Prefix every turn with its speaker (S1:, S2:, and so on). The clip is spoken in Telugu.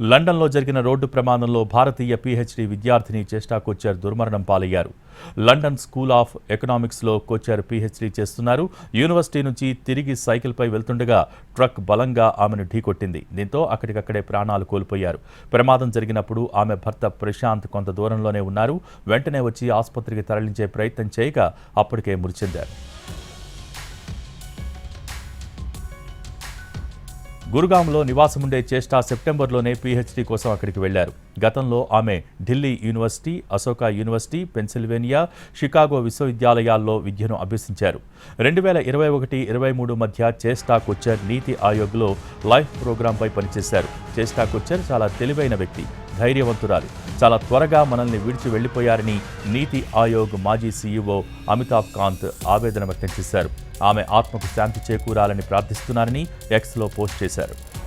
S1: లండన్లో జరిగిన రోడ్డు ప్రమాదంలో భారతీయ పీహెచ్డీ విద్యార్థిని చేష్టా కొచ్చార్ దుర్మరణం పాలయ్యారు. లండన్ స్కూల్ ఆఫ్ ఎకనామిక్స్లో కొచ్చార్ పీహెచ్డీ చేస్తున్నారు. యూనివర్సిటీ నుంచి తిరిగి సైకిల్పై వెళ్తుండగా ట్రక్ బలంగా ఆమెను ఢీకొట్టింది. దీంతో అక్కడికక్కడే ప్రాణాలు కోల్పోయారు. ప్రమాదం జరిగినప్పుడు ఆమె భర్త ప్రశాంత్ కొంత దూరంలోనే ఉన్నారు. వెంటనే వచ్చి ఆసుపత్రికి తరలించే ప్రయత్నం చేయగా అప్పటికే మృతి చెందారు. గురుగాంలో నివాసముండే చేష్టా సెప్టెంబర్లోనే పీహెచ్డీ కోసం అక్కడికి వెళ్ళారు గతంలో ఆమె Delhi University Ashoka University Pennsylvania Chicago విశ్వవిద్యాలయాల్లో విద్యను అభ్యసించారు. రెండు వేల ఇరవై ఒకటి ఇరవై మూడు మధ్య చేష్టా కొచ్చర్ నీతి ఆయోగ్లో లైఫ్ ప్రోగ్రాంపై పనిచేశారు. చేష్టా కొచ్చర్ చాలా తెలివైన వ్యక్తి. ధైర్యవంతురాలు. చాలా త్వరగా మనల్ని విడిచి వెళ్ళిపోయారని నీతి ఆయోగ్ మాజీ సీఈఓ అమితాబ్ కాంత్ ఆవేదన వ్యక్తం చేశారు. ఆమె ఆత్మకు శాంతి చేకూరాలని ప్రార్థిస్తున్నారని ఎక్స్లో పోస్ట్ చేశారు.